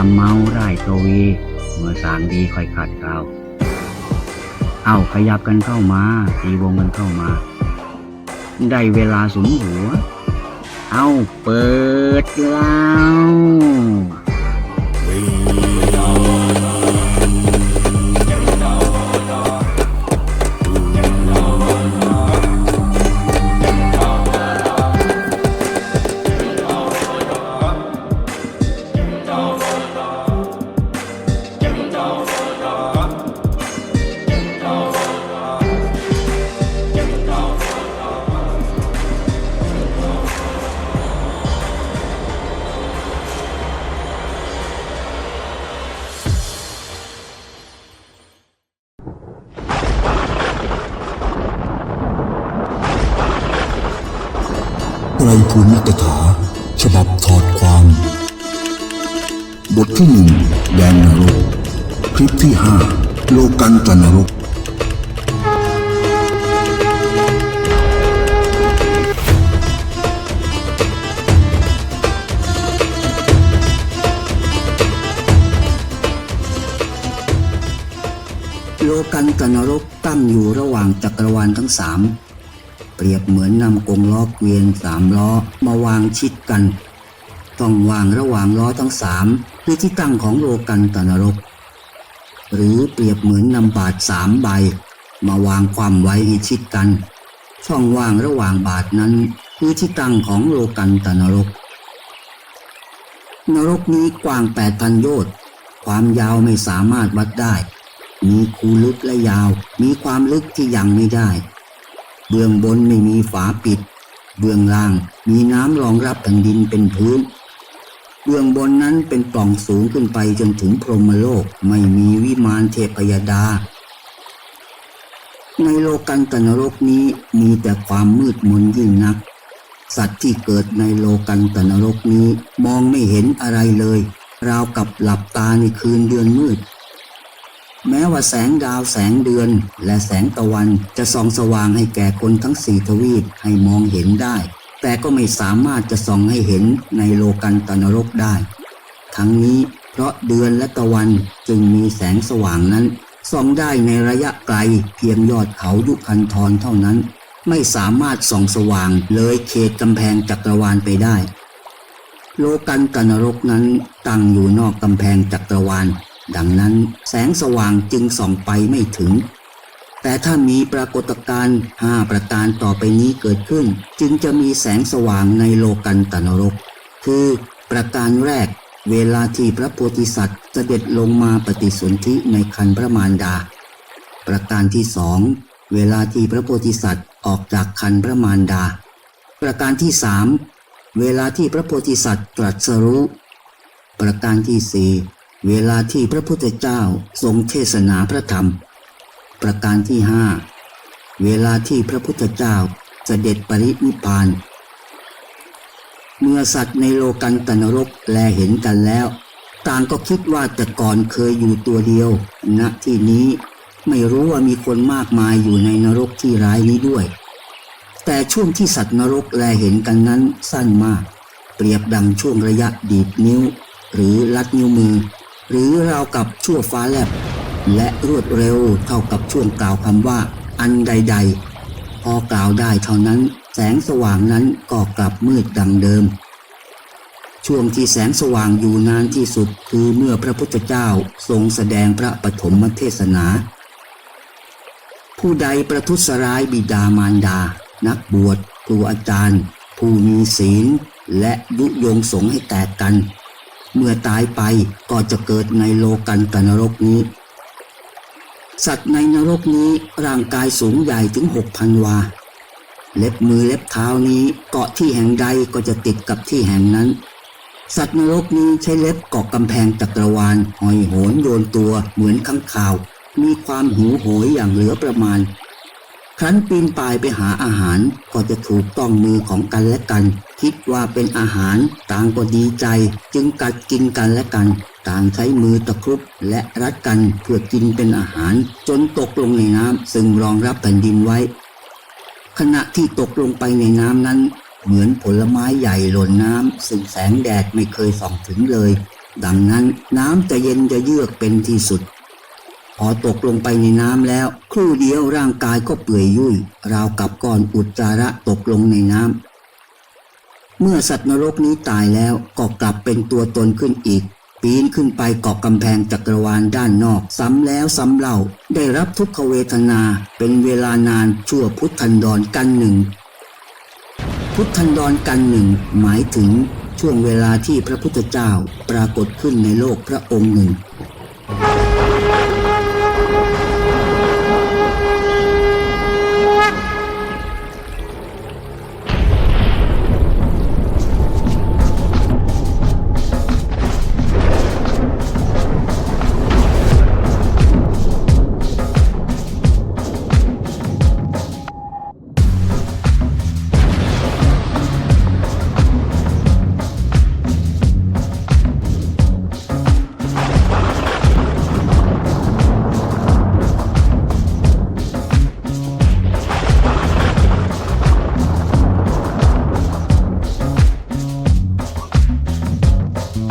ามเมาไร่ตวี เมื่อสารดีค่อยขัดเกลาเอาขยับกันเข้ามาตีวงกันเข้ามา ได้เวลาสมหัว เอาเปิดแล้ว ไตรภูมิกถา ฉบับถอดความ บทที่หนึ่งแดนนรก คลิปที่ห้าโลกันตนรก โลกันตนรกตั้งอยู่ระหว่างจักรวาลทั้งสามเปรียบเหมือนนำกงล้อเกวียนสามล้อมาวางชิดกัน ต้องวางระหว่างล้อทั้งสามคือที่ตั้งของโลกันตนรก หรือเปรียบเหมือนนำบาทสามใบ มาวางความไว้ให้ชิดกัน ช่องว่างระหว่างบาทนั้นคือที่ตั้งของโลกันตนรก นรกนี้กว้างแปดพันโยชน์ความยาวไม่สามารถวัดได้ มีคูลึกและยาว มีความลึกที่ยังไม่ได้ เบื้องบนไม่มีฝาปิด เบื้องล่างมีน้ำรองรับแผ่นดินเป็นพื้น เบื้องบนนั้นเป็นปล่องสูงขึ้นไปจนถึงพรหมโลกไม่มีวิมานเทพยดา ในโลกันตนรกนี้มีแต่ความมืดมนยิ่งนัก สัตว์ที่เกิดในโลกันตนรกนี้มองไม่เห็นอะไรเลย ราวกับหลับตาในคืนเดือนมืด แม้ว่าแสงดาวแสงเดือนและแสงตะวันจะส่องสว่างให้แก่คนทั้งสี่ทวีปให้มองเห็นได้ แต่ก็ไม่สามารถจะส่องให้เห็นในโลกันตนรกได้ ทั้งนี้เพราะเดือนและตะวันจึงมีแสงสว่างนั้นส่องได้ในระยะไกลเพียงยอดเขายุคันธรเท่านั้น ไม่สามารถส่องสว่างเลยเขตกำแพงจักรวาลไปได้ โลกันตนรกนั้นตั้งอยู่นอกกำแพงจักรวาล ดังนั้นแสงสว่างจึงส่องไปไม่ถึง แต่ถ้ามีปรากฏการณ์ห้าประการต่อไปนี้เกิดขึ้น จึงจะมีแสงสว่างในโลกันตนรก คือประการแรก เวลาที่พระโพธิสัตว์เสด็จลงมาปฏิสนธิในคันพระมารดา ประการที่สองเวลาที่พระโพธิสัตว์ออกจากคันพระมารดา ประการที่สามเวลาที่พระโพธิสัตว์ตรัสรู้ ประการที่สี่เวลาที่พระพุทธเจ้าทรงเทศนาพระธรรม ประการที่ห้าเวลาที่พระพุทธเจ้าเสด็จปรินิพพาน เมื่อสัตว์ในโลกันตนรกแลเห็นกันแล้ว ต่างก็คิดว่าแต่ก่อนเคยอยู่ตัวเดียวณที่นี้ไม่รู้ว่ามีคนมากมายอยู่ในนรกที่ร้ายนี้ด้วย แต่ช่วงที่สัตว์นรกแลเห็นกันนั้นสั้นมาก เปรียบดังช่วงระยะดีดนิ้ว หรือลัดนิ้วมือ หรือราวกับชั่วฟ้าแลบ และรวดเร็วเท่ากับช่วงกล่าวคำว่า อันใด ๆ พอกล่าวได้เท่านั้นแสงสว่างนั้นก็กลับมืดดังเดิม ช่วงที่แสงสว่างอยู่นานที่สุดคือเมื่อพระพุทธเจ้าทรงแสดงพระปฐมเทศนา ผู้ใดประทุษร้ายบิดามารดา นักบวชครูอาจารย์ ผู้มีศีล และยุยงสงให้แตกกัน เมื่อตายไปก็จะเกิดในโลกันตนรกนี้ สัตว์ในนรกนี้ร่างกายสูงใหญ่ถึงหกพันวา เล็บมือเล็บเท้านี้เกาะที่แห่งใดก็จะติดกับที่แห่งนั้น สัตว์นรกนี้ใช้เล็บเกาะกำแพงจักรวาลหอยโหนโยนตัวเหมือนข้างข่าว มีความหิวโหยอย่างเหลือประมาณ ครั้นปีนป่ายไปหาอาหารก็จะถูกต้องมือของกันและกัน คิดว่าเป็นอาหารต่างก็ดีใจจึงกัดกินกันและกัน ต่างใช้มือตะครุบและรัดกันเพื่อกินเป็นอาหาร จนตกลงในน้ำซึ่งรองรับแผ่นดินไว้ ขณะที่ตกลงไปในน้ำนั้น เหมือนผลไม้ใหญ่หล่นน้ำซึ่งแสงแดดไม่เคยส่องถึงเลย ดังนั้นน้ำจะเย็นจะเยือกเป็นที่สุด พอตกลงไปในน้ำแล้ว ครู่เดียวร่างกายก็เปื่อยยุ่ยราวกับก้อนอุจจาระตกลงในน้ำเมื่อสัตว์นรกนี้ตายแล้วก็กลับเป็นตัวตนขึ้นอีก ปีนขึ้นไปเกาะกำแพงจักรวาลด้านนอก ซ้ำแล้วซ้ำเล่า ได้รับทุกขเวทนาเป็นเวลานานชั่วพุทธันดรกันหนึ่ง พุทธันดรกันหนึ่งหมายถึงช่วงเวลาที่พระพุทธเจ้าปรากฏขึ้นในโลกพระองค์หนึ่ง